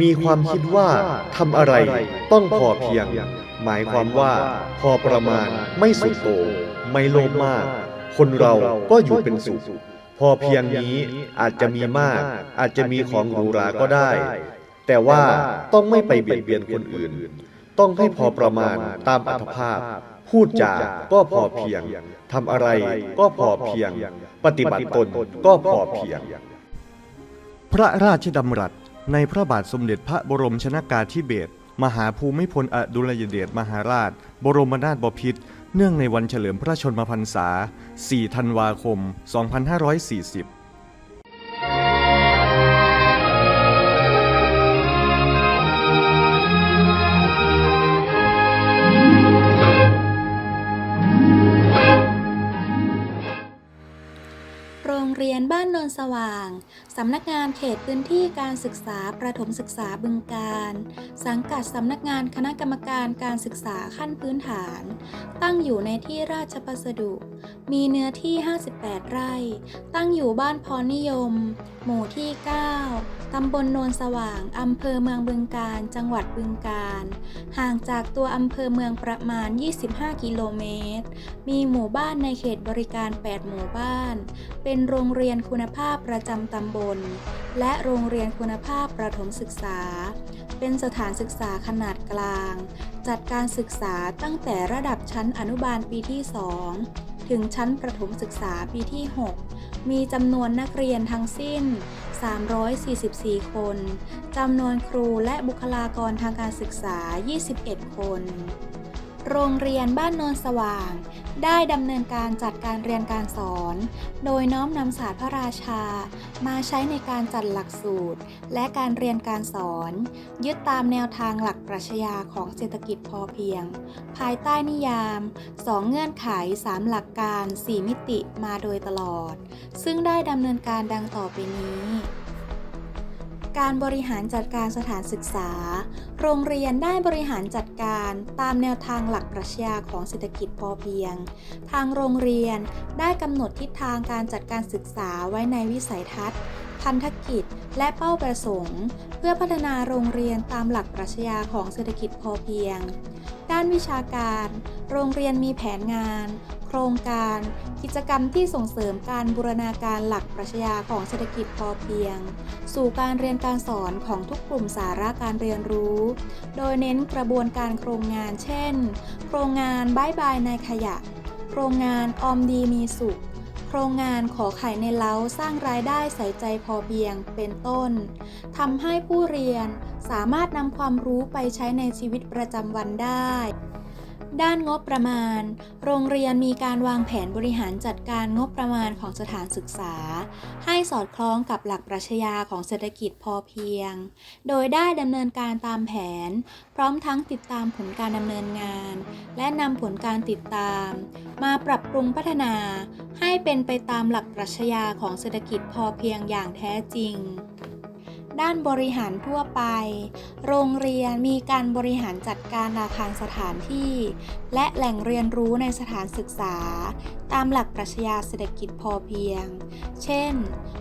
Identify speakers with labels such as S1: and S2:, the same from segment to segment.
S1: มีความคิดว่าทำอะไรต้องพอเพียง หมายความว่าพอประมาณไม่สุดโต่งไม่โลภมาก คนเราก็อยู่เป็นสุข พอเพียงนี้อาจจะมีมาก อาจจะมีของหรูหราก็ได้ แต่ว่าต้องไม่ไปเบียดเบียนคนอื่น ต้องให้พอประมาณตามอัตภาพ พูดจาก็พอเพียงทำอะไรก็พอเพียง ปฏิบัติตนก็พอเพียง พระราชดำรัส ในพระบาทสมเด็จพระบรมชนากาธิเบศรมหาภูมิพลอดุลยเดชมหาราช บรมนาถบพิตรเนื่องในวันเฉลิมพระชนมพรรษา 4 ธันวาคม 2540ำ
S2: นักงานเขตพื้นที่การศึกษาประถมศึกษาบึงการ สังกัดสำนักงานคณะกรรมการการศึกษาขั้นพื้นฐาน ตั้งอยู่ในที่ราชพัสดุ มีเนื้อที่ 58 ไร่ ตั้งอยู่บ้านพรนิยม หมู่ที่ 9 ตำบลโนนสว่าง อำเภอเมืองบึงการ จังหวัดบึงการ ห่างจากตัวอำเภอเมืองประมาณ 25 กิโลเมตร มีหมู่บ้านในเขตบริการ 8 หมู่บ้าน เป็นโรงเรียนคุณภาพประจำตำบลและโรงเรียนคุณภาพประถมศึกษา เป็นสถานศึกษาขนาดกลาง จัดการศึกษาตั้งแต่ระดับชั้นอนุบาลปีที่ 2 ถึงชั้นประถมศึกษาปีที่ 6 มีจำนวนนักเรียนทั้งสิ้น 344 คน จำนวนครูและบุคลากรทางการศึกษา 21 คน โรงเรียนบ้านโนนสว่าง ได้ดำเนินการจัดการเรียนการสอน โดยน้อมนำศาสตร์พระราชา มาใช้ในการจัดหลักสูตร และการเรียนการสอน ยึดตามแนวทางหลักปรัชญาของเศรษฐกิจพอเพียง ภายใต้นิยาม 2 เงื่อนไข 3 หลักการ 4 มิติมาโดยตลอด ซึ่งได้ดำเนินการดังต่อไปนี้ การบริหารจัดการสถานศึกษา โรงเรียนได้บริหารจัดการตามแนวทางหลักปรัชญาของเศรษฐกิจพอเพียง ทางโรงเรียนได้กำหนดทิศทางการจัดการศึกษาไว้ในวิสัยทัศน์ พันธกิจ และเป้าประสงค์ เพื่อพัฒนาโรงเรียนตามหลักปรัชญาของเศรษฐกิจพอเพียง ด้านวิชาการ โรงเรียนมีแผนงาน โครงการ กิจกรรมที่ส่งเสริมการบูรณาการหลักปรัชญาของเศรษฐกิจพอเพียง สู่การเรียนการสอนของทุกกลุ่มสาระการเรียนรู้ โดยเน้นกระบวนการโครงงาน เช่น โครงงานบายบายในขยะ โครงงานออมดีมีสุข โครงงานขอไข่ในเล้าสร้างรายได้ใส่ใจพอเพียงเป็นต้นทำให้ผู้เรียนสามารถนำความรู้ไปใช้ในชีวิตประจำวันได้ ด้านงบประมาณ โรงเรียนมีการวางแผนบริหารจัดการงบประมาณของสถานศึกษา ให้สอดคล้องกับหลักปรัชญาของเศรษฐกิจพอเพียง โดยได้ดำเนินการตามแผน พร้อมทั้งติดตามผลการดำเนินงาน และนำผลการติดตาม มาปรับปรุงพัฒนา ให้เป็นไปตามหลักปรัชญาของเศรษฐกิจพอเพียงอย่างแท้จริง ด้านบริหารทั่วไป โรงเรียนมีการบริหารจัดการอาคารสถานที่ และแหล่งเรียนรู้ในสถานศึกษา ตามหลักปรัชญาเศรษฐกิจพอเพียง เช่น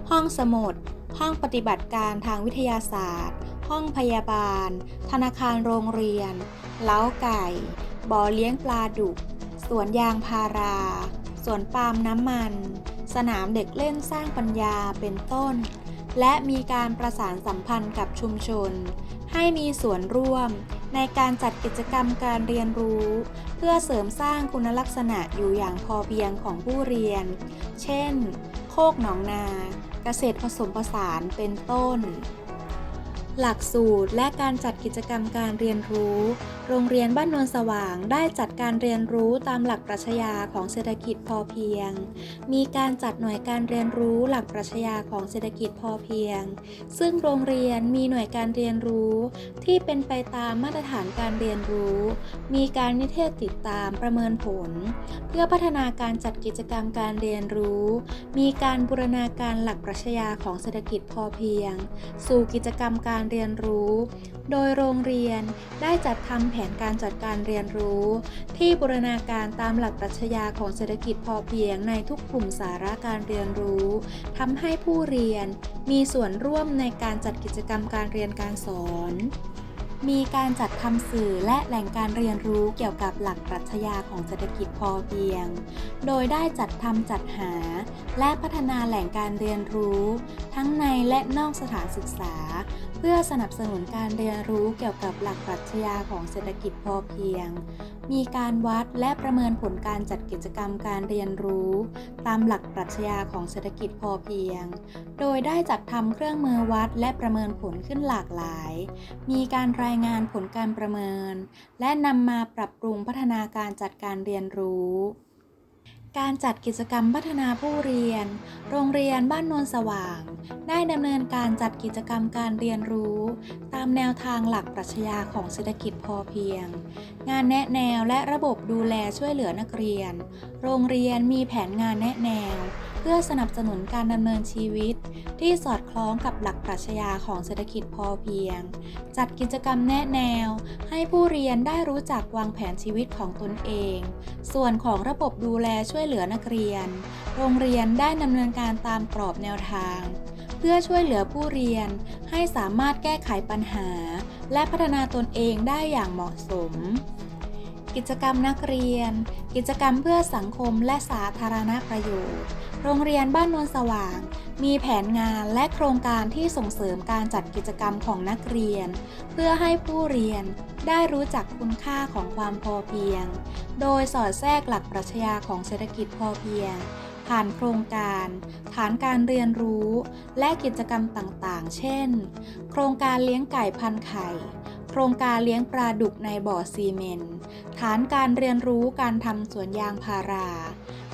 S2: ห้องสมุด ห้องปฏิบัติการทางวิทยาศาสตร์ ห้องพยาบาล ธนาคารโรงเรียน เล้าไก่ บ่อเลี้ยงปลาดุก สวนยางพารา สวนปาล์มน้ำมัน สนามเด็กเล่นสร้างปัญญาเป็นต้น และมีการประสานสัมพันธ์กับชุมชน ให้มีส่วนร่วมในการจัดกิจกรรมการเรียนรู้ เพื่อเสริมสร้างคุณลักษณะอยู่อย่างพอเพียงของผู้เรียน เช่น โคกหนองนา เกษตรผสมผสานเป็นต้น หลักสูตรและการจัดกิจกรรมการเรียนรู้ โรงเรียนบ้านนวลสว่างได้จัดการเรียนรู้ตามหลักปรัชญาของเศรษฐกิจพอเพียง มีการจัดหน่วยการเรียนรู้หลักปรัชญาของเศรษฐกิจพอเพียง ซึ่งโรงเรียนมีหน่วยการเรียนรู้ ที่เป็นไปตามมาตรฐานการเรียนรู้ มีการนิเทศติดตามประเมินผล เพื่อพัฒนาการจัดกิจกรรมการเรียนรู้ มีการบูรณาการหลักปรัชญาของเศรษฐกิจพอเพียง สู่กิจกรรมการเรียนรู้ โดยโรงเรียนได้จัดทำแผนการจัดการเรียนรู้ ที่บูรณาการตามหลักปรัชญาของเศรษฐกิจพอเพียงในทุกกลุ่มสาระการเรียนรู้ทำให้ผู้เรียนมีส่วนร่วมในการจัดกิจกรรมการเรียนการสอน มีการจัดทำสื่อและแหล่งการเรียนรู้เกี่ยวกับหลักปรัชญาของเศรษฐกิจพอเพียง โดยได้จัดทำจัดหา และพัฒนาแหล่งการเรียนรู้ ทั้งในและนอกสถานศึกษา เพื่อสนับสนุนการเรียนรู้เกี่ยวกับหลักปรัชญาของเศรษฐกิจพอเพียง มีการวัดและประเมินผลการจัดกิจกรรมการเรียนรู้ ตามหลักปรัชญาของเศรษฐกิจพอเพียง โดยได้จัดทำเครื่องมือวัดและประเมินผลขึ้นหลากหลาย มีการรายงานผลการประเมิน และนำมาปรับปรุงพัฒนาการจัดการเรียนรู้ การจัดกิจกรรมพัฒนาผู้เรียน โรงเรียนบ้านโนนสว่าง ได้ดำเนินการจัดกิจกรรมการเรียนรู้ ตามแนวทางหลักปรัชญาของเศรษฐกิจพอเพียง งานแนะแนวและระบบดูแลช่วยเหลือนักเรียน โรงเรียนมีแผนงานแนะแนว เพื่อสนับสนุนการดำเนินชีวิต ที่สอดคล้องกับหลักปรัชญาของเศรษฐกิจพอเพียง จัดกิจกรรมแนะแนว ให้ผู้เรียนได้รู้จักวางแผนชีวิตของตนเอง ส่วนของระบบดูแลช่วยเหลือนักเรียน โรงเรียนได้ดำเนินการตามกรอบแนวทาง เพื่อช่วยเหลือผู้เรียนให้สามารถแก้ไขปัญหา และพัฒนาตนเองได้อย่างเหมาะสมกิจกรรมนักเรียน กิจกรรมเพื่อสังคมและสาธารณประโยชน์ โรงเรียนบ้านนวลสว่าง มีแผนงานและโครงการที่ส่งเสริมการจัดกิจกรรมของนักเรียน เพื่อให้ผู้เรียนได้รู้จักคุณค่าของความพอเพียง โดยสอดแทรกหลักปรัชญาของเศรษฐกิจพอเพียง ผ่านโครงการ ฐานการเรียนรู้ และกิจกรรมต่างๆ เช่น โครงการเลี้ยงไก่พันไข่ โครงการเลี้ยงปลาดุกในบ่อซีเมนต์ ฐานการเรียนรู้การทำสวนยางพารา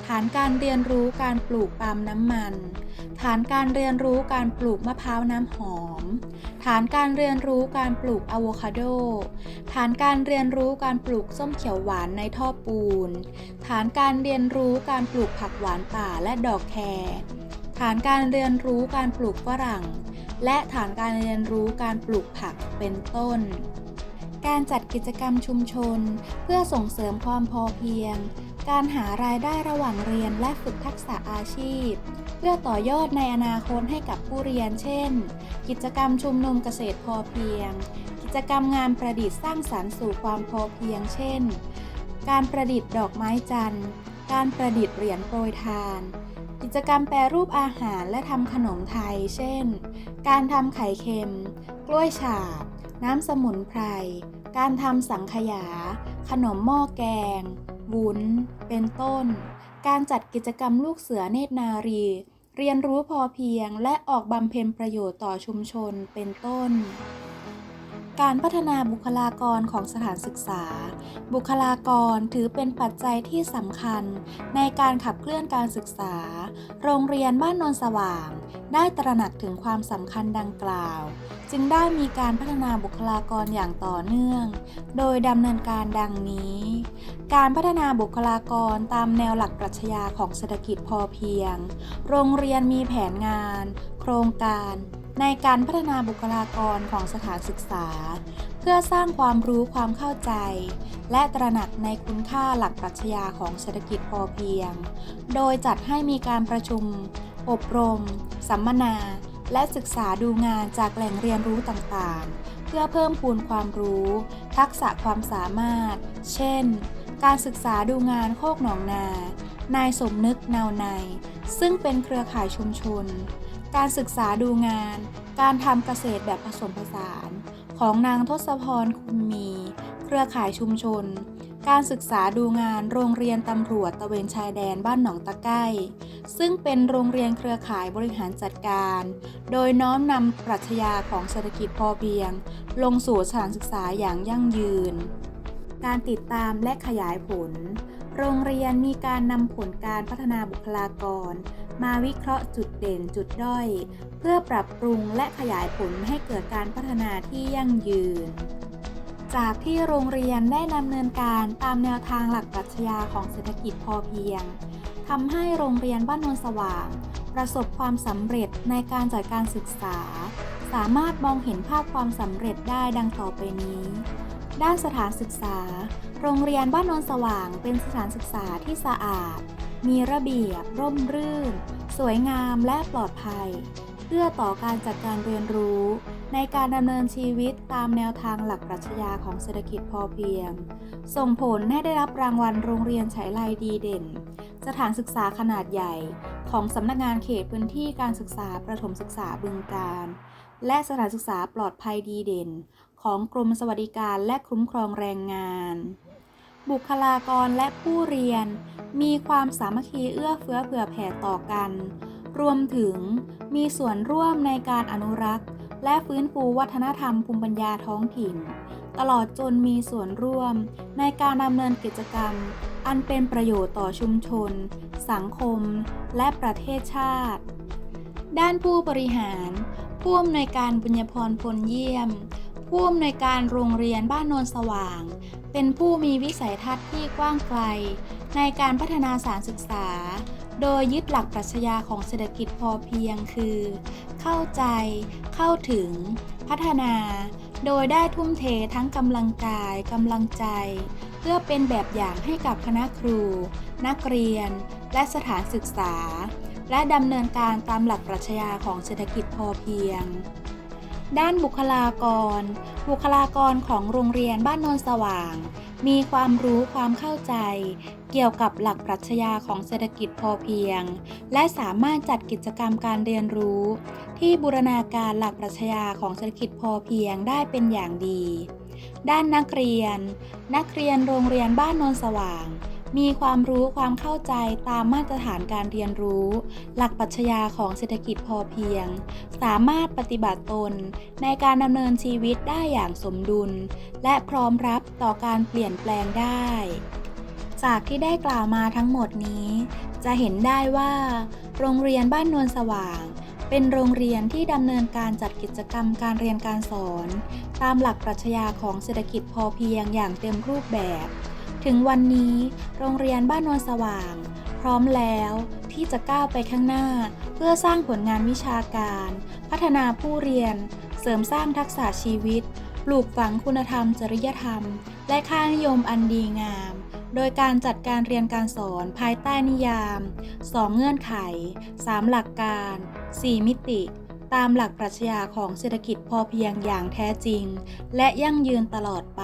S2: ฐานการเรียนรู้การปลูกปาล์มน้ำมัน ฐานการเรียนรู้การปลูกมะพร้าวน้ำหอม ฐานการเรียนรู้การปลูกอะโวคาโด ฐานการเรียนรู้การปลูกส้มเขียวหวานในท่อปูน ฐานการเรียนรู้การปลูกผักหวานป่าและดอกแครฐานการเรียนรู้การปลูกฝรั่ง และฐานการเรียนรู้การปลูกผักเป็นต้น การจัดกิจกรรมชุมชน เพื่อส่งเสริมความพอเพียง การหารายได้ระหว่างเรียนและฝึกทักษะอาชีพ เพื่อต่อยอดในอนาคตให้กับผู้เรียน เช่น กิจกรรมชุมนุมเกษตรพอเพียง กิจกรรมงานประดิษฐ์สร้างสรรค์สู่ความพอเพียง เช่น การประดิษฐ์ดอกไม้จันทร์ การประดิษฐ์เหรียญโปรยทาน กิจกรรมแปรรูปอาหารและทำขนมไทย เช่น การทำไข่เค็ม กล้วยฉาบ น้ำสมุนไพร การทำสังขยา ขนมหม้อแกง วุ้นเป็นต้น การจัดกิจกรรมลูกเสือเนตรนารี เรียนรู้พอเพียงและออกบำเพ็ญประโยชน์ต่อชุมชนเป็นต้น การพัฒนาบุคลากรของสถานศึกษา บุคลากรถือเป็นปัจจัยที่สำคัญ ในการขับเคลื่อนการศึกษา โรงเรียนบ้านนนสว่าง ได้ตระหนักถึงความสำคัญดังกล่าว จึงได้มีการพัฒนาบุคลากรอย่างต่อเนื่อง โดยดำเนินการดังนี้ การพัฒนาบุคลากรตามแนวหลักปรัชญาของเศรษฐกิจพอเพียง โรงเรียนมีแผนงาน โครงการ ในการพัฒนาบุคลากรของสถานศึกษา เพื่อสร้างความรู้ความเข้าใจ และตระหนักในคุณค่าหลักปรัชญาของเศรษฐกิจพอเพียง โดยจัดให้มีการประชุม อบรม สัมมนา และศึกษาดูงานจากแหล่งเรียนรู้ต่างๆ เพื่อเพิ่มพูนความรู้ ทักษะความสามารถ เช่น การศึกษาดูงานโคกหนองนา นายสมนึกนาวใน ซึ่งเป็นเครือข่ายชุมชน การศึกษาดูงาน การทำเกษตรแบบผสมผสาน ของนางทศพรคุณมี เครือข่ายชุมชน การศึกษาดูงานโรงเรียนตำรวจตะเวนชายแดนบ้านหนองตะไก้ซึ่งเป็นโรงเรียนเครือข่ายบริหารจัดการ โดยน้อมนำปรัชญาของเศรษฐกิจพอเพียง ลงสู่สถานศึกษาอย่างยั่งยืน การติดตามและขยายผล โรงเรียนมีการนำผลการพัฒนาบุคลากร มาวิเคราะห์จุดเด่นจุดด้อย เพื่อปรับปรุงและขยายผลให้เกิดการพัฒนาที่ยั่งยืน จากที่โรงเรียนได้ดำเนินการตามแนวทางหลักปรัชญาของเศรษฐกิจพอเพียงทำให้โรงเรียนบ้านโนนสว่าง ประสบความสำเร็จในการจัดการศึกษา สามารถมองเห็นภาพความสำเร็จได้ดังต่อไปนี้ ด้านสถานศึกษา โรงเรียนบ้านนนสว่างเป็นสถานศึกษาที่สะอาด มีระเบียบ ร่มรื่น สวยงามและปลอดภัย เพื่อต่อการจัดการเรียนรู้ ในการดำเนินชีวิตตามแนวทางหลักปรัชญาของเศรษฐกิจพอเพียง ส่งผลให้ได้รับรางวัลโรงเรียนฉายไลดีเด่น สถานศึกษาขนาดใหญ่ ของสำนักงานเขตพื้นที่การศึกษาประถมศึกษาบึงการ และสถานศึกษาปลอดภัยดีเด่น ของกรมสวัสดิการและคุ้มครองแรงงาน บุคลากรและผู้เรียน มีความสามัคคีเอื้อเฟื้อเผื่อแผ่ต่อกัน รวมถึงมีส่วนร่วมในการอนุรักษ์ และฟื้นฟูวัฒนธรรมภูมิปัญญาท้องถิ่น ตลอดจนมีส่วนร่วม ในการดำเนินกิจกรรม อันเป็นประโยชน์ต่อชุมชน สังคม และประเทศชาติ ด้านผู้บริหาร ผู้อำนวยการบุญญพรพลเยี่ยม ผู้อำนวยการโรงเรียนบ้านโนนสว่าง เป็นผู้มีวิสัยทัศน์ที่กว้างไกล ในการพัฒนาสารศึกษา โดยยึดหลักปรัชญาของเศรษฐกิจพอเพียงคือ เข้าใจ เข้าถึง พัฒนา โดยได้ทุ่มเททั้งกำลังกายกำลังใจ เพื่อเป็นแบบอย่างให้กับคณะครู นักเรียน และสถานศึกษา และดำเนินการตามหลักปรัชญาของเศรษฐกิจพอเพียง ด้านบุคลากร บุคลากรของโรงเรียนบ้านนนสว่าง มีความรู้ความเข้าใจ เกี่ยวกับหลักปรัชญาของเศรษฐกิจพอเพียง และสามารถจัดกิจกรรมการเรียนรู้ ที่บูรณาการหลักปรัชญาของเศรษฐกิจพอเพียงได้เป็นอย่างดี ด้านนักเรียน นักเรียนโรงเรียนบ้านนนสว่าง มีความรู้ความเข้าใจตามมาตรฐานการเรียนรู้ หลักปรัชญาของเศรษฐกิจพอเพียง สามารถปฏิบัติตนในการดำเนินชีวิตได้อย่างสมดุล และพร้อมรับต่อการเปลี่ยนแปลงได้ จากที่ได้กล่าวมาทั้งหมดนี้ จะเห็นได้ว่า โรงเรียนบ้านนวลสว่าง เป็นโรงเรียนที่ดำเนินการจัดกิจกรรมการเรียนการสอน ตามหลักปรัชญาของเศรษฐกิจพอเพียงอย่างเต็มรูปแบบ ถึงวันนี้ โรงเรียนบ้านนวลสว่าง พร้อมแล้วที่จะก้าวไปข้างหน้า เพื่อสร้างผลงานวิชาการ พัฒนาผู้เรียน เสริมสร้างทักษะชีวิต ปลูกฝังคุณธรรม จริยธรรม และค่านิยมอันดีงาม โดยการจัดการเรียนการสอนภายใต้นิยาม 2 เงื่อนไข 3 หลักการ 4 มิติ ตามหลักปรัชญาของเศรษฐกิจพอเพียงอย่างแท้จริง และยั่งยืนตลอดไป